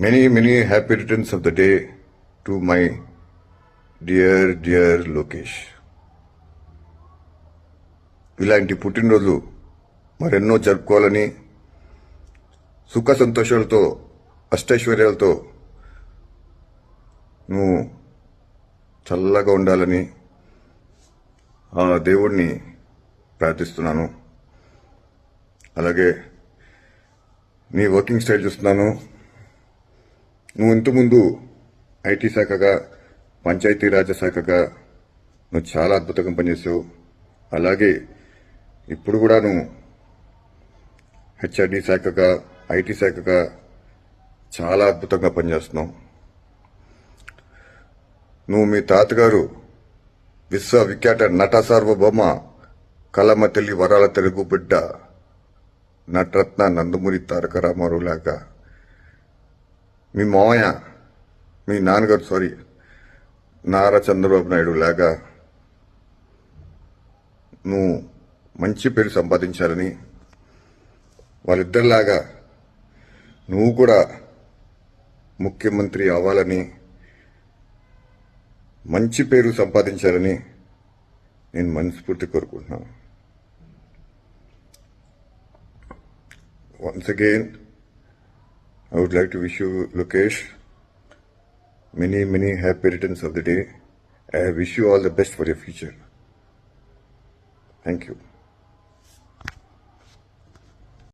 Many many happy returns of the day to my dear dear Lokesh ఇలాంటి పుట్టినరోజు మరెన్నో జరుపుకోవాలని సుఖ సంతోషాలతో అష్టైశ్వర్యాలతో నువ్వు చల్లగా ఉండాలని ఆ దేవుణ్ణి ప్రార్థిస్తున్నాను. అలాగే నీ వర్కింగ్ స్టైల్ చూస్తున్నాను. నువ్వు ఇంతకుముందు ఐటీ శాఖగా పంచాయతీరాజ్ శాఖగా నువ్వు చాలా అద్భుతంగా పనిచేసావు. అలాగే ఇప్పుడు కూడా నువ్వు హెచ్ఆర్డి శాఖగా ఐటీ శాఖగా చాలా అద్భుతంగా పనిచేస్తున్నావు. నువ్వు మీ తాతగారు విశ్వవిఖ్యాత నట సార్వభౌమ కలమ తల్లి వరాల తెలుగు బిడ్డ నటరత్న నందమూరి తారక రామారావు లాగా మీ మావయ్య మీ నాన్నగారు సారీ నారా చంద్రబాబు నాయుడు లాగా నువ్వు మంచి పేరు సంపాదించాలని వాళ్ళిద్దరిలాగా నువ్వు కూడా ముఖ్యమంత్రి అవ్వాలని మంచి పేరు సంపాదించాలని నేను మనస్ఫూర్తి కోరుకుంటున్నాను. Once again I would like to wish you, Lokesh, many, many happy returns of the day. I wish you all the best for your future. Thank you.